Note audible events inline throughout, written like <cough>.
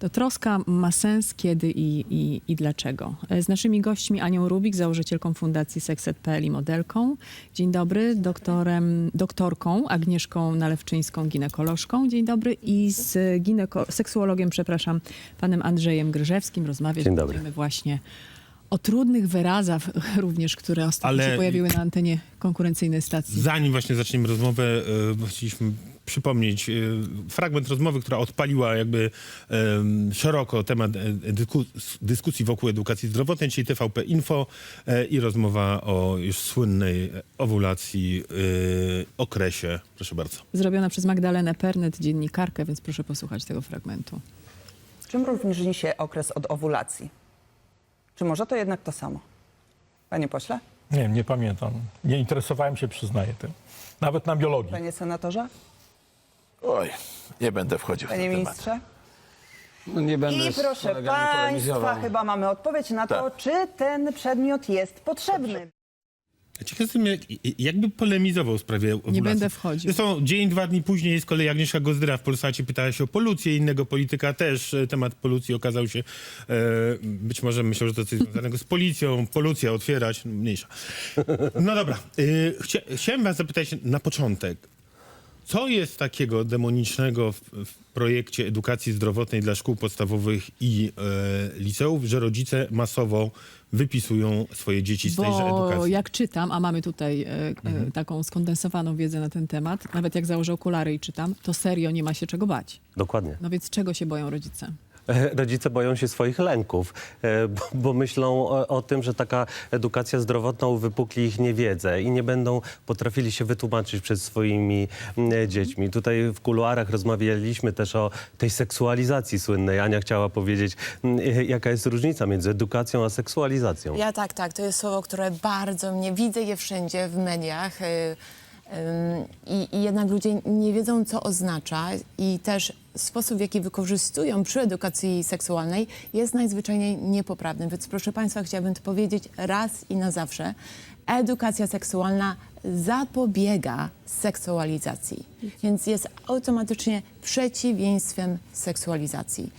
To troska ma sens kiedy i, i, i dlaczego. E, Z naszymi gośćmi Anią Rubik, założycielką Fundacji Sexet.pl i modelką. Dzień dobry. Doktorem, doktorką Agnieszką Nalewczyńską, ginekolożką. Dzień dobry. I z gineko- seksuologiem, przepraszam, panem Andrzejem Gryżewskim. Rozmawiać Dzień dobry. będziemy właśnie o trudnych wyrazach <laughs> również, które ostatnio Ale- się pojawiły na antenie konkurencyjnej stacji. Zanim właśnie zaczniemy rozmowę, e, chcieliśmy przypomnieć e, fragment rozmowy, która odpaliła jakby em, szeroko temat e, dysku, dyskusji wokół edukacji zdrowotnej, czyli TVP Info e, i rozmowa o już słynnej owulacji, e, okresie. Proszę bardzo. Zrobiona przez Magdalenę Pernet, dziennikarkę, więc proszę posłuchać tego fragmentu. Czym różni się okres od owulacji? Czy może to jednak to samo? Panie pośle? Nie wiem, nie pamiętam. Nie interesowałem się, przyznaję tym. Nawet na biologii. Panie senatorze? Oj, nie będę wchodził w Panie ten temat. ministrze? No nie będę I z proszę kolegami państwa, chyba mamy odpowiedź na to, Tak. czy ten przedmiot jest potrzebny. Ciekaw jestem, jak, jakby polemizował w sprawie owulacji. będę wchodził. Zresztą dzień, dwa dni później z kolei Agnieszka Gozdyra w Polsacie pytała się o polucję innego polityka. Też e, temat polucji okazał się, e, być może myślał, że to coś związanego z policją. Polucja otwierać, no, mniejsza. No dobra, e, chcia, chciałem was zapytać na początek. Co jest takiego demonicznego w, w projekcie edukacji zdrowotnej dla szkół podstawowych i e, liceów, że rodzice masowo wypisują swoje dzieci z tejże Bo edukacji? jak czytam, a mamy tutaj e, e, Mhm. taką skondensowaną wiedzę na ten temat, nawet jak założę okulary i czytam, to serio nie ma się czego bać. Dokładnie. No więc czego się boją rodzice? E, <laughs> Rodzice boją się swoich lęków, e, bo, bo myślą o, o tym, że taka edukacja zdrowotna uwypukli ich niewiedzę i nie będą potrafili się wytłumaczyć przed swoimi mm, dziećmi. Tutaj w kuluarach rozmawialiśmy też o tej seksualizacji słynnej. Ania chciała powiedzieć, mm, e, jaka jest różnica między edukacją a seksualizacją. Ja tak, tak. To jest słowo, które bardzo mnie widzę je wszędzie w mediach. I, I jednak ludzie nie wiedzą, co oznacza, i też sposób, w jaki wykorzystują przy edukacji seksualnej, jest najzwyczajniej niepoprawny. Więc proszę Państwa, chciałabym to powiedzieć raz i na zawsze. Edukacja seksualna zapobiega seksualizacji, więc jest automatycznie przeciwieństwem seksualizacji.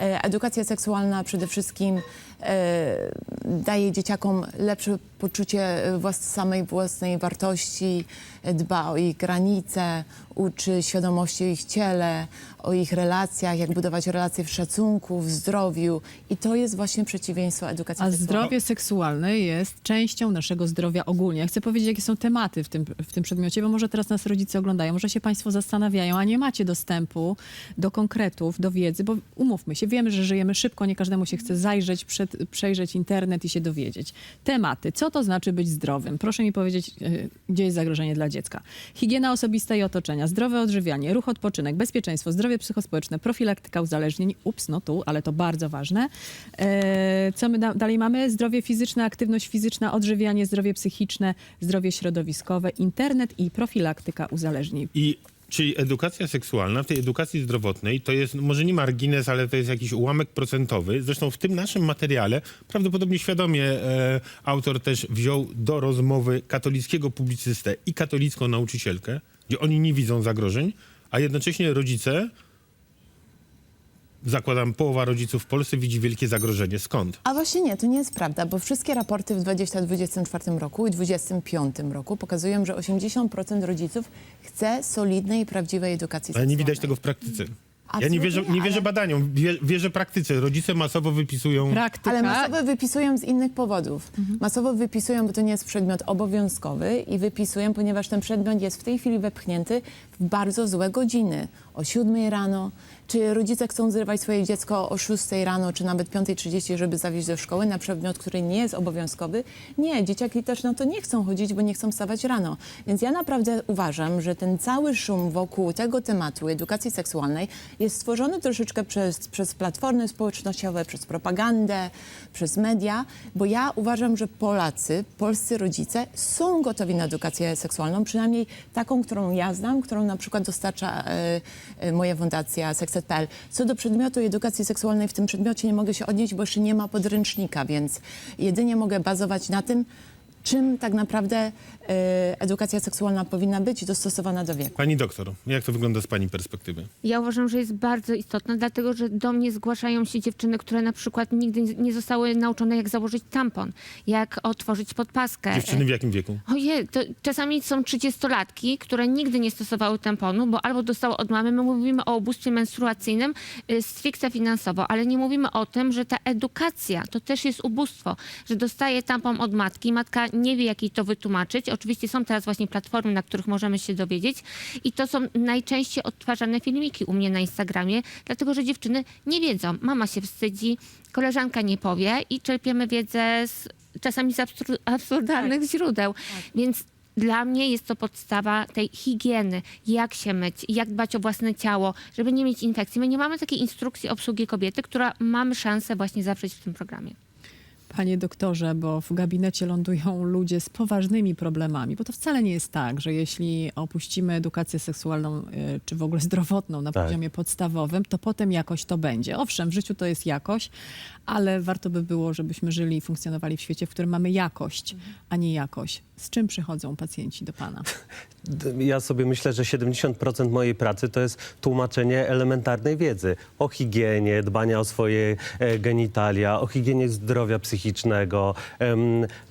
E, Edukacja seksualna przede wszystkim e, daje dzieciakom lepsze poczucie włas samej własnej wartości, e, dba o ich granice, uczy świadomości o ich ciele, o ich relacjach, jak budować relacje w szacunku, w zdrowiu. I to jest właśnie przeciwieństwo edukacji A seksualnej. zdrowie seksualne jest częścią naszego zdrowia ogólnie. Ja chcę powiedzieć, jakie są tematy w tym, w tym przedmiocie, bo może teraz nas rodzice oglądają, może się Państwo zastanawiają, a nie macie dostępu do konkretów, do wiedzy, bo umówmy się, wiemy, że żyjemy szybko, nie każdemu się chce zajrzeć, przed, przejrzeć internet i się dowiedzieć. Tematy. Co to znaczy być zdrowym? Proszę mi powiedzieć, e, gdzie jest zagrożenie dla dziecka. Higiena osobista i otoczenia, zdrowe odżywianie, ruch, odpoczynek, bezpieczeństwo, zdrowie psychospołeczne, profilaktyka uzależnień. Ups, no tu, ale to bardzo ważne. E, co my da- dalej mamy? Zdrowie fizyczne, aktywność fizyczna, odżywianie, zdrowie psychiczne, zdrowie środowiskowe, internet i profilaktyka uzależnień. I czyli edukacja seksualna w tej edukacji zdrowotnej to jest może nie margines, ale to jest jakiś ułamek procentowy. Zresztą w tym naszym materiale prawdopodobnie świadomie e, autor też wziął do rozmowy katolickiego publicystę i katolicką nauczycielkę, gdzie oni nie widzą zagrożeń, a jednocześnie rodzice, zakładam połowa rodziców w Polsce widzi wielkie zagrożenie. Skąd? A właśnie nie, to nie jest prawda, bo wszystkie raporty w 2024 roku i 2025 roku pokazują, że 80% rodziców chce solidnej i prawdziwej edukacji Ale nie widać tego w praktyce. Ja nie Absolutnie wierzę, nie wierzę ale- badaniom, wie, wierzę praktyce. Rodzice masowo wypisują... Praktyka. Ale masowo wypisują z innych powodów. Mhm. Masowo wypisują, bo to nie jest przedmiot obowiązkowy i wypisują, ponieważ ten przedmiot jest w tej chwili wepchnięty w bardzo złe godziny. O 7 rano, czy rodzice chcą zrywać swoje dziecko o 6 rano, czy nawet 5.30, żeby zawieźć do szkoły na przedmiot, który nie jest obowiązkowy? Nie, dzieciaki też na to nie chcą chodzić, bo nie chcą wstawać rano. Więc ja naprawdę uważam, że ten cały szum wokół tego tematu edukacji seksualnej jest stworzony troszeczkę przez, przez platformy społecznościowe, przez propagandę, przez media, bo ja uważam, że Polacy, polscy rodzice są gotowi na edukację seksualną, przynajmniej taką, którą ja znam, którą na przykład dostarcza e, e, moja fundacja Sexet.pl. Co do przedmiotu edukacji seksualnej, w tym przedmiocie nie mogę się odnieść, bo jeszcze nie ma podręcznika, więc jedynie mogę bazować na tym, czym tak naprawdę e, edukacja seksualna powinna być dostosowana do wieku. Pani doktor, jak to wygląda z pani perspektywy? Ja uważam, że jest bardzo istotna, dlatego że do mnie zgłaszają się dziewczyny, które na przykład nigdy nie zostały nauczone, jak założyć tampon, jak otworzyć podpaskę. Dziewczyny w jakim wieku? Ojej, to czasami są trzydziestolatki, które nigdy nie stosowały tamponu, bo albo dostały od mamy. My mówimy o ubóstwie menstruacyjnym y, stricte finansowo, ale nie mówimy o tym, że ta edukacja to też jest ubóstwo, że dostaje tampon od matki, matka nie wie, jak jej to wytłumaczyć. Oczywiście są teraz właśnie platformy, na których możemy się dowiedzieć i to są najczęściej odtwarzane filmiki u mnie na Instagramie, dlatego że dziewczyny nie wiedzą. Mama się wstydzi, koleżanka nie powie i czerpiemy wiedzę z, czasami z absur- absurdalnych źródeł. Więc dla mnie jest to podstawa tej higieny, jak się myć, jak dbać o własne ciało, żeby nie mieć infekcji. My nie mamy takiej instrukcji obsługi kobiety, która mamy szansę właśnie zawrzeć w tym programie. Panie doktorze, bo w gabinecie lądują ludzie z poważnymi problemami, bo to wcale nie jest tak, że jeśli opuścimy edukację seksualną y, czy w ogóle zdrowotną na Tak. poziomie podstawowym, to potem jakoś to będzie. Owszem, w życiu to jest jakość, ale warto by było, żebyśmy żyli i funkcjonowali w świecie, w którym mamy jakość, a nie jakość. Z czym przychodzą pacjenci do pana? <laughs> Ja sobie myślę, że 70% mojej pracy to jest tłumaczenie elementarnej wiedzy o higienie, dbania o swoje e, genitalia, o higienie zdrowia psychicznego.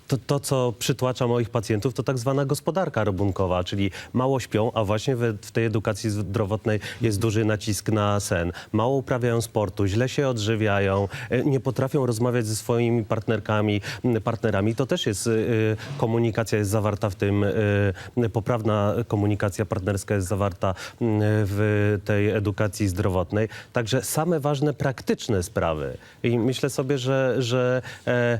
To, to, co przytłacza moich pacjentów, to tak zwana gospodarka robunkowa, czyli mało śpią, a właśnie w tej edukacji zdrowotnej jest duży nacisk na sen. Mało uprawiają sportu, źle się odżywiają, e, nie potrafią rozmawiać ze swoimi partnerkami, m, partnerami. To też jest, y, komunikacja jest zawarta w tym, y, poprawna komunikacja partnerska jest zawarta y, w tej edukacji zdrowotnej. Także same ważne, praktyczne sprawy. I myślę sobie, że, że e,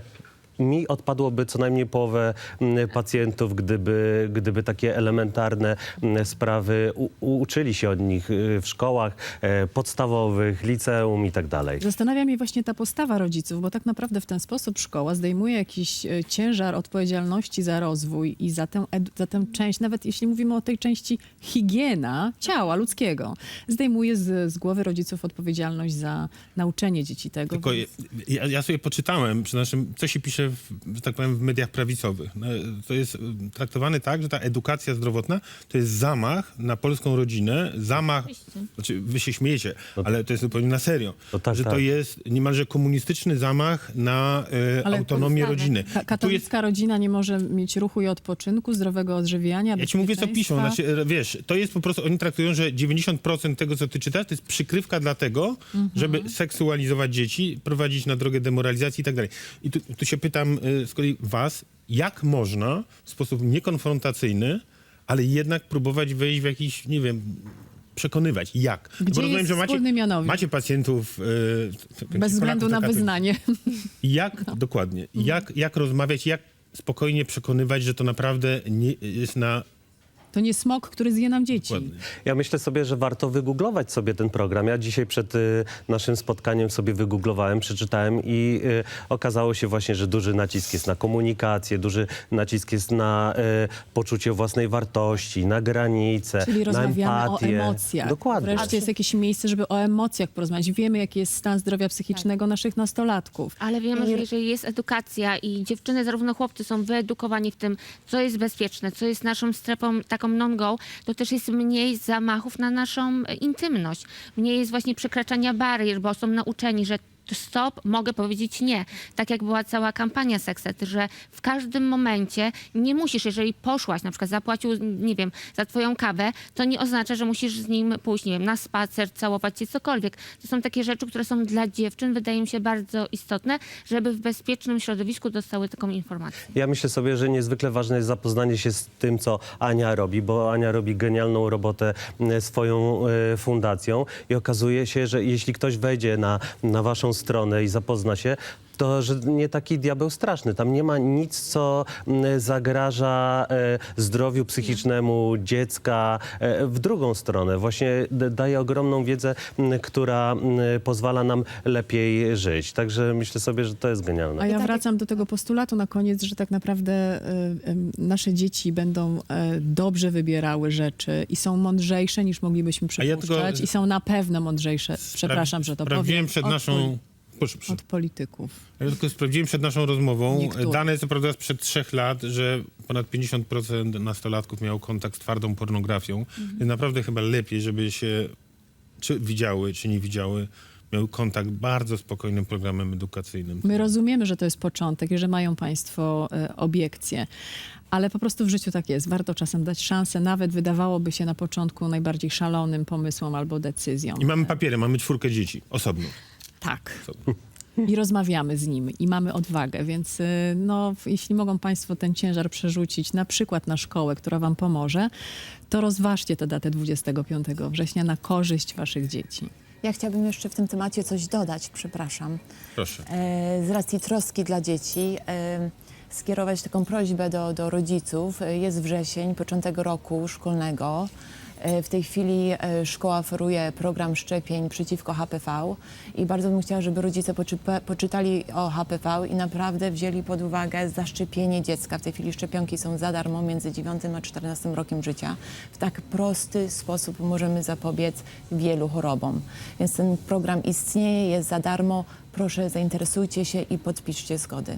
mi odpadłoby co najmniej połowę mm, pacjentów, gdyby, gdyby takie elementarne mm, sprawy u, uczyli się od nich y, w szkołach e, podstawowych, liceum i tak dalej. Zastanawia mnie właśnie ta postawa rodziców, bo tak naprawdę w ten sposób szkoła zdejmuje jakiś e, ciężar odpowiedzialności za rozwój i za tę, za tę część, nawet jeśli mówimy o tej części higiena ciała ludzkiego, zdejmuje z, z głowy rodziców odpowiedzialność za nauczenie dzieci tego. Tylko więc- ja, ja sobie poczytałem przy naszym, co się pisze, w, że tak powiem, w mediach prawicowych. No, To jest y, traktowane tak, że ta edukacja zdrowotna to jest zamach na polską rodzinę, zamach, znaczy wy się śmiejecie, ale to jest zupełnie na serio, No tak, że to tak. jest niemalże komunistyczny zamach na Ale autonomię rodziny. Ka- Tu jest katolicka rodzina nie może mieć ruchu i odpoczynku, zdrowego odżywiania, Ja ci mówię, co piszą. Znaczy, e, wiesz, to jest po prostu, oni traktują, że 90% tego, co ty czytasz, to jest przykrywka dla tego, żeby seksualizować dzieci, prowadzić na drogę demoralizacji i tak dalej. I tu, tu się pytam y, z kolei was, jak można w sposób niekonfrontacyjny, ale jednak próbować wejść w jakiś, nie wiem, przekonywać. Jak? No Gdzie rozumiem, jest wspólny mianownik? macie pacjentów... y, Bez względu na to katolików. wyznanie. Jak, dokładnie, jak, jak rozmawiać, jak spokojnie przekonywać, że to naprawdę nie jest na... To nie smok, który zje nam dzieci. Dokładnie. Ja myślę sobie, że warto wygooglować sobie ten program. Ja dzisiaj przed y, naszym spotkaniem sobie wygooglowałem, przeczytałem i y, okazało się właśnie, że duży nacisk jest na komunikację, duży nacisk jest na y, poczucie własnej wartości, na granice, Czyli na rozmawiamy o empatię. emocjach. Dokładnie. Wreszcie jest jakieś miejsce, żeby o emocjach porozmawiać. Wiemy, jaki jest stan zdrowia psychicznego naszych nastolatków. Ale wiemy, że jeżeli jest edukacja i dziewczyny, zarówno chłopcy są wyedukowani w tym, co jest bezpieczne, co jest naszą strefą taką non-go, to też jest mniej zamachów na naszą e, intymność. Mniej jest właśnie przekraczania barier, bo są nauczeni, że stop, mogę powiedzieć nie. Tak jak była cała kampania Sexet, że w każdym momencie nie musisz, jeżeli poszłaś, na przykład zapłacił, nie wiem, za twoją kawę, to nie oznacza, że musisz z nim pójść, nie wiem, na spacer, całować się, cokolwiek. To są takie rzeczy, które są dla dziewczyn, wydaje mi się bardzo istotne, żeby w bezpiecznym środowisku dostały taką informację. Ja myślę sobie, że niezwykle ważne jest zapoznanie się z tym, co Ania robi, bo Ania robi genialną robotę m, swoją e, fundacją i okazuje się, że jeśli ktoś wejdzie na, na waszą stronę i zapozna się, to że nie taki diabeł straszny. Tam nie ma nic, co m, zagraża e, zdrowiu psychicznemu dziecka e, w drugą stronę. Właśnie d- daje ogromną wiedzę, m, która m, pozwala nam lepiej żyć. Także myślę sobie, że to jest genialne. A ja tak- wracam do tego postulatu na koniec, że tak naprawdę y, y, nasze dzieci będą y, dobrze wybierały rzeczy i są mądrzejsze niż moglibyśmy A ja przypuszczać tylko- i są na pewno mądrzejsze. Przepraszam, że to Sprawdziłem powiem. przed od naszą Proszę, proszę. od polityków. Ja tylko sprawdziłem przed naszą rozmową. Niektóre. Dane co prawda sprzed trzech lat, że ponad 50% nastolatków miało kontakt z twardą pornografią. Mhm. Więc naprawdę chyba lepiej, żeby się czy widziały, czy nie widziały, miały kontakt bardzo spokojnym programem edukacyjnym. My rozumiemy, że to jest początek i że mają Państwo e, obiekcje, ale po prostu w życiu tak jest. Warto czasem dać szansę, nawet wydawałoby się na początku najbardziej szalonym pomysłom albo decyzjom. I mamy papiery, mamy czwórkę dzieci, osobno. Tak. I rozmawiamy z nimi i mamy odwagę, więc y, no, jeśli mogą Państwo ten ciężar przerzucić na przykład na szkołę, która Wam pomoże, to rozważcie tę datę 25 września na korzyść Waszych dzieci. Ja chciałabym jeszcze w tym temacie coś dodać, przepraszam. Proszę. E, z racji troski dla dzieci e, skierować taką prośbę do, do rodziców. E, Jest wrzesień, początek roku szkolnego. E, W tej chwili e, szkoła oferuje program szczepień przeciwko HPV i bardzo bym chciała, żeby rodzice poczy- poczytali o HPV i naprawdę wzięli pod uwagę zaszczepienie dziecka. W tej chwili szczepionki są za darmo między 9 a 14 rokiem życia. W tak prosty sposób możemy zapobiec wielu chorobom. Więc ten program istnieje, jest za darmo. Proszę zainteresujcie się i podpiszcie zgody.